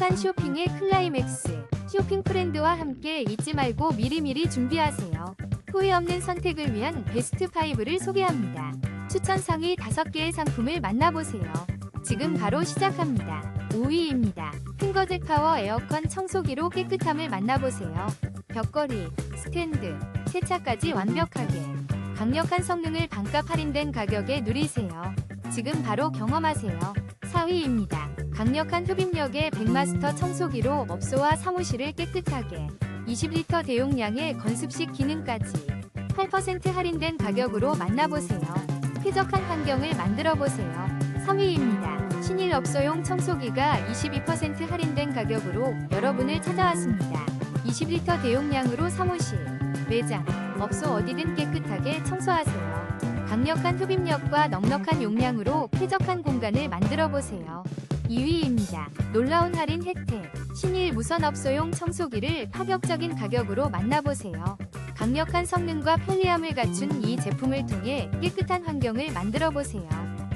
행복한 쇼핑의 클라이맥스. 쇼핑 프렌드와 함께 잊지 말고 미리미리 준비하세요. 후회 없는 선택을 위한 베스트 5를 소개합니다. 추천 상위 5개의 상품을 만나보세요. 지금 바로 시작합니다. 5위입니다. 큰거제 파워 에어컨 청소기로 깨끗함을 만나보세요. 벽걸이, 스탠드, 세차까지 완벽하게 강력한 성능을 반값 할인된 가격에 누리세요. 지금 바로 경험하세요. 4위입니다. 강력한 흡입력의 백마스터 청소기로 업소와 사무실을 깨끗하게 20리터 대용량의 건습식 기능까지 8% 할인된 가격으로 만나보세요. 쾌적한 환경을 만들어보세요. 3위입니다. 신일 업소용 청소기가 22% 할인된 가격으로 여러분을 찾아왔습니다. 20리터 대용량으로 사무실, 매장, 업소 어디든 깨끗하게 청소하세요. 강력한 흡입력과 넉넉한 용량으로 쾌적한 공간을 만들어 보세요. 2위입니다. 놀라운 할인 혜택. 신일 무선 업소용 청소기를 파격적인 가격으로 만나보세요. 강력한 성능과 편리함을 갖춘 이 제품을 통해 깨끗한 환경을 만들어 보세요.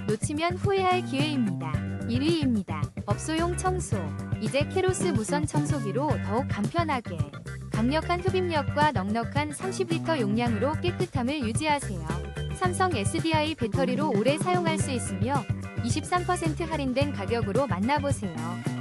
놓치면 후회할 기회입니다. 1위입니다. 업소용 청소. 이제 캐로스 무선 청소기로 더욱 간편하게 강력한 흡입력과 넉넉한 30리터 용량으로 깨끗함을 유지하세요. 삼성 SDI 배터리로 오래 사용할 수 있으며 23% 할인된 가격으로 만나보세요.